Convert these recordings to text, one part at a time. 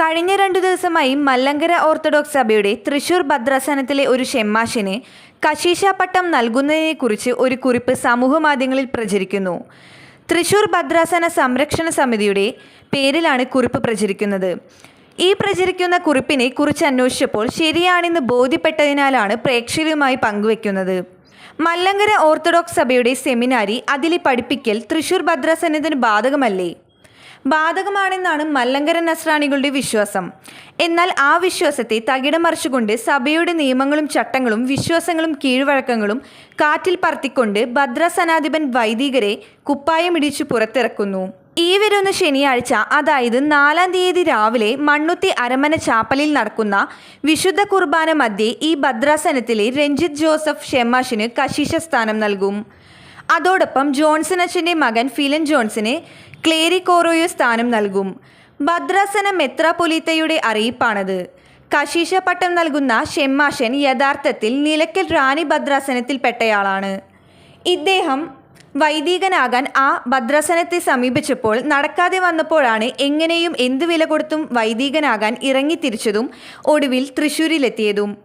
കഴിഞ്ഞ രണ്ടു ദിവസമായി മല്ലങ്കര ഓർത്തഡോക്സ് സഭയുടെ തൃശൂർ ഭദ്രാസനത്തിലെ ഒരു ഷെമ്മാശിന് കശീശ പട്ടം നൽകുന്നതിനെക്കുറിച്ച് ഒരു കുറിപ്പ് സമൂഹമാധ്യമങ്ങളിൽ പ്രചരിക്കുന്നു. തൃശൂർ ഭദ്രാസന സംരക്ഷണ സമിതിയുടെ പേരിലാണ് കുറിപ്പ് പ്രചരിക്കുന്നത്. ഈ പ്രചരിക്കുന്ന കുറിപ്പിനെ കുറിച്ച് അന്വേഷിച്ചപ്പോൾ ശരിയാണെന്ന് ബോധ്യപ്പെട്ടതിനാലാണ് പ്രേക്ഷകരുമായി പങ്കുവെക്കുന്നത്. മല്ലങ്കര ഓർത്തഡോക്സ് സഭയുടെ സെമിനാരി അതിലെ പഠിപ്പിക്കൽ തൃശൂർ ഭദ്രാസനത്തിന് ബാധകമല്ലേ? ബാധകമാണെന്നാണ് മല്ലങ്കര നസ്രാണികളുടെ വിശ്വാസം. എന്നാൽ ആ വിശ്വാസത്തെ തകിടം മറിച്ചുകൊണ്ട് സഭയുടെ നിയമങ്ങളും ചട്ടങ്ങളും വിശ്വാസങ്ങളും കീഴ്വഴക്കങ്ങളും കാറ്റിൽ പറത്തിക്കൊണ്ട് ഭദ്രസനാധിപൻ വൈദികരെ കുപ്പായമിടിച്ചു പുറത്തിറക്കുന്നു. ഈ വരുന്ന ശനിയാഴ്ച അതായത് നാലാം തീയതി രാവിലെ മണ്ണുത്തി അരമന ചാപ്പലിൽ നടക്കുന്ന വിശുദ്ധ കുർബാന മധ്യേ ഈ ഭദ്രാസനത്തിലെ രഞ്ജിത്ത് ജോസഫ് ഷെമാഷിന് കശീശ സ്ഥാനം നൽകും. അതോടൊപ്പം ജോൺസൺ അച്ഛന്റെ മകൻ ഫിലൻ ജോൺസന് ക്ലേരി കോറോയോ സ്ഥാനം നൽകും. ഭദ്രാസന മെത്രാപൊലീത്തയുടെ അറിയിപ്പാണത്. പട്ടം നൽകുന്ന ഷെമ്മാഷൻ യഥാർത്ഥത്തിൽ നിലയ്ക്കൽ റാണി ഭദ്രാസനത്തിൽപ്പെട്ടയാളാണ് ഇദ്ദേഹം വൈദികനാകാൻ ആ ഭദ്രാസനത്തെ സമീപിച്ചപ്പോൾ നടക്കാതെ വന്നപ്പോഴാണ് എങ്ങനെയും എന്ത് വില കൊടുത്തും വൈദികനാകാൻ ഇറങ്ങിത്തിരിച്ചതും ഒടുവിൽ തൃശ്ശൂരിലെത്തിയതും.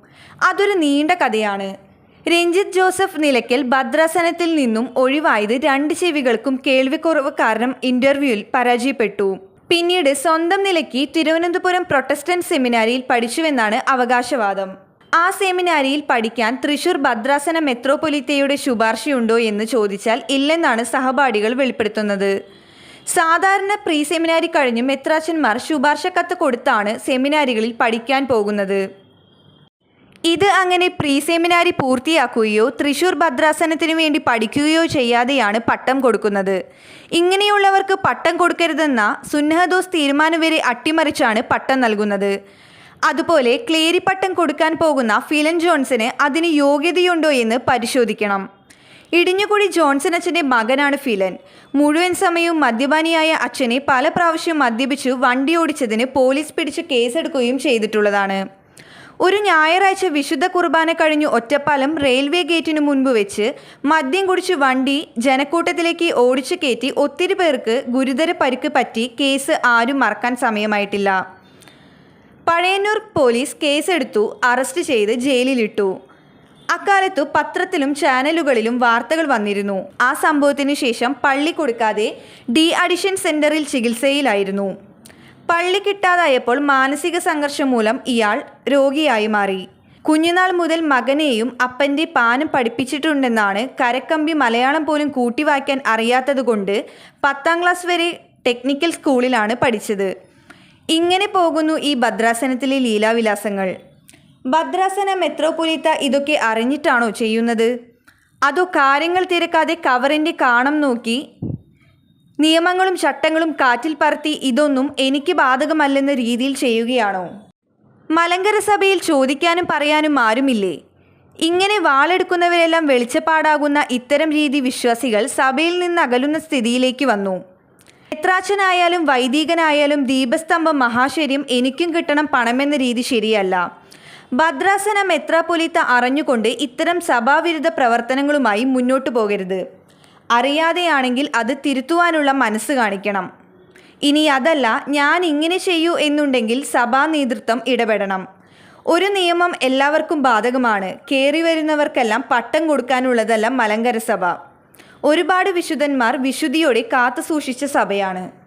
അതൊരു നീണ്ട കഥയാണ്. രഞ്ജിത്ത് ജോസഫ് നിലയ്ക്കൽ ഭദ്രാസനത്തിൽ നിന്നും ഒഴിവായത് രണ്ട് ചെവികൾക്കും കേൾവിക്കുറവ് കാരണം ഇന്റർവ്യൂവിൽ പരാജയപ്പെട്ടു. പിന്നീട് സ്വന്തം നിലയ്ക്ക് തിരുവനന്തപുരം പ്രൊട്ടസ്റ്റന്റ് സെമിനാരിയിൽ പഠിച്ചുവെന്നാണ് അവകാശവാദം. ആ സെമിനാരിയിൽ പഠിക്കാൻ തൃശൂർ ഭദ്രാസന മെത്രോപൊലിത്തയുടെ ശുപാർശയുണ്ടോ എന്ന് ചോദിച്ചാൽ ഇല്ലെന്നാണ് സഹപാഠികൾ വെളിപ്പെടുത്തുന്നത്. സാധാരണ പ്രീ സെമിനാരി കഴിഞ്ഞ് മെത്രാച്ചന്മാർ ശുപാർശ കത്ത് കൊടുത്താണ് സെമിനാരികളിൽ പഠിക്കാൻ പോകുന്നത്. ഇത് അങ്ങനെ പ്രീ സെമിനാരി പൂർത്തിയാക്കുകയോ തൃശൂർ ഭദ്രാസനത്തിനു വേണ്ടി പഠിക്കുകയോ ചെയ്യാതെയാണ് പട്ടം കൊടുക്കുന്നത്. ഇങ്ങനെയുള്ളവർക്ക് പട്ടം കൊടുക്കരുതെന്ന സുന്നഹദോസ് തീരുമാനം വരെ അട്ടിമറിച്ചാണ് പട്ടം നൽകുന്നത്. അതുപോലെ ക്ലേരി പട്ടം കൊടുക്കാൻ പോകുന്ന ഫിലൻ ജോൺസന് അതിന് യോഗ്യതയുണ്ടോ എന്ന് പരിശോധിക്കണം. ഇടിഞ്ഞുകൂടി ജോൺസൺ അച്ഛന്റെ മകനാണ് ഫിലൻ. മുഴുവൻ സമയവും മദ്യപാനിയായ അച്ഛനെ പല പ്രാവശ്യം മദ്യപിച്ചു വണ്ടി ഓടിച്ചതിന് പോലീസ് പിടിച്ച് കേസെടുക്കുകയും ചെയ്തിട്ടുള്ളതാണ്. ഒരു ഞായറാഴ്ച വിശുദ്ധ കുർബാന കഴിഞ്ഞു ഒറ്റപ്പാലം റെയിൽവേ ഗേറ്റിനു മുൻപ് വെച്ച് മദ്യം കുടിച്ച് വണ്ടി ജനക്കൂട്ടത്തിലേക്ക് ഓടിച്ചു കയറ്റി ഒത്തിരി പേർക്ക് ഗുരുതര പരിക്ക് പറ്റി കേസ് ആരും മറക്കാൻ സമയമായിട്ടില്ല. പഴയന്നൂർ പോലീസ് കേസെടുത്തു അറസ്റ്റ് ചെയ്ത് ജയിലിലിട്ടു. അക്കാലത്തു പത്രത്തിലും ചാനലുകളിലും വാർത്തകൾ വന്നിരുന്നു. ആ സംഭവത്തിനു ശേഷം പള്ളി കൊടുക്കാതെ ഡി അഡിഷൻ സെന്ററിൽ ചികിത്സയിലായിരുന്നു. പള്ളി കിട്ടാതായപ്പോൾ മാനസിക സംഘർഷം മൂലം ഇയാൾ രോഗിയായി മാറി. കുഞ്ഞുനാൾ മുതൽ മകനെയും അപ്പന്റെ പാനും പഠിപ്പിച്ചിട്ടുണ്ടെന്നാണ് കരക്കമ്പി മലയാളം പോലും കൂട്ടിവായിക്കാൻ അറിയാത്തതുകൊണ്ട് പത്താം ക്ലാസ് വരെ ടെക്നിക്കൽ സ്കൂളിലാണ് പഠിച്ചത്. ഇങ്ങനെ പോകുന്നു ഈ ഭദ്രാസനത്തിലെ ലീലാവിലാസങ്ങൾ. ഭദ്രാസന മെത്രോപൊലീത്ത ഇതൊക്കെ അറിഞ്ഞിട്ടാണോ ചെയ്യുന്നത്? അതോ കാര്യങ്ങൾ തിരക്കാതെ കവറിന്റെ കാണം നോക്കി നിയമങ്ങളും ചട്ടങ്ങളും കാറ്റിൽ പറത്തി ഇതൊന്നും എനിക്ക് ബാധകമല്ലെന്ന രീതിയിൽ ചെയ്യുകയാണോ? മലങ്കര സഭയിൽ ചോദിക്കാനും പറയാനും ആരുമില്ലേ? ഇങ്ങനെ വാളെടുക്കുന്നവരെല്ലാം വെളിച്ചപ്പാടാകുന്ന ഇത്തരം രീതി വിശ്വാസികൾ സഭയിൽ നിന്ന് അകലുന്ന സ്ഥിതിയിലേക്ക് വന്നു. എത്രാച്ചനായാലും വൈദികനായാലും ദീപസ്തംഭം മഹാശര്യം എനിക്കും കിട്ടണം പണമെന്ന രീതി ശരിയല്ല. ഭദ്രാസന മെത്രാപൊലിത്ത അറിഞ്ഞുകൊണ്ട് ഇത്തരം സഭാവിരുദ്ധ പ്രവർത്തനങ്ങളുമായി മുന്നോട്ടു പോകരുത്. അറിയാതെയാണെങ്കിൽ അത് തിരുത്തുവാനുള്ള മനസ്സ് കാണിക്കണം. ഇനി അതല്ല ഞാൻ ഇങ്ങനെ ചെയ്യൂ എന്നുണ്ടെങ്കിൽ സഭാ നേതൃത്വം ഇടപെടണം. ഒരു നിയമം എല്ലാവർക്കും ബാധകമാണ്. കയറി വരുന്നവർക്കെല്ലാം പട്ടം കൊടുക്കാനുള്ളതല്ല മലങ്കര സഭ. ഒരുപാട് വിശുദ്ധന്മാർ വിശുദ്ധിയോടെ കാത്തു സൂക്ഷിച്ച സഭയാണ്.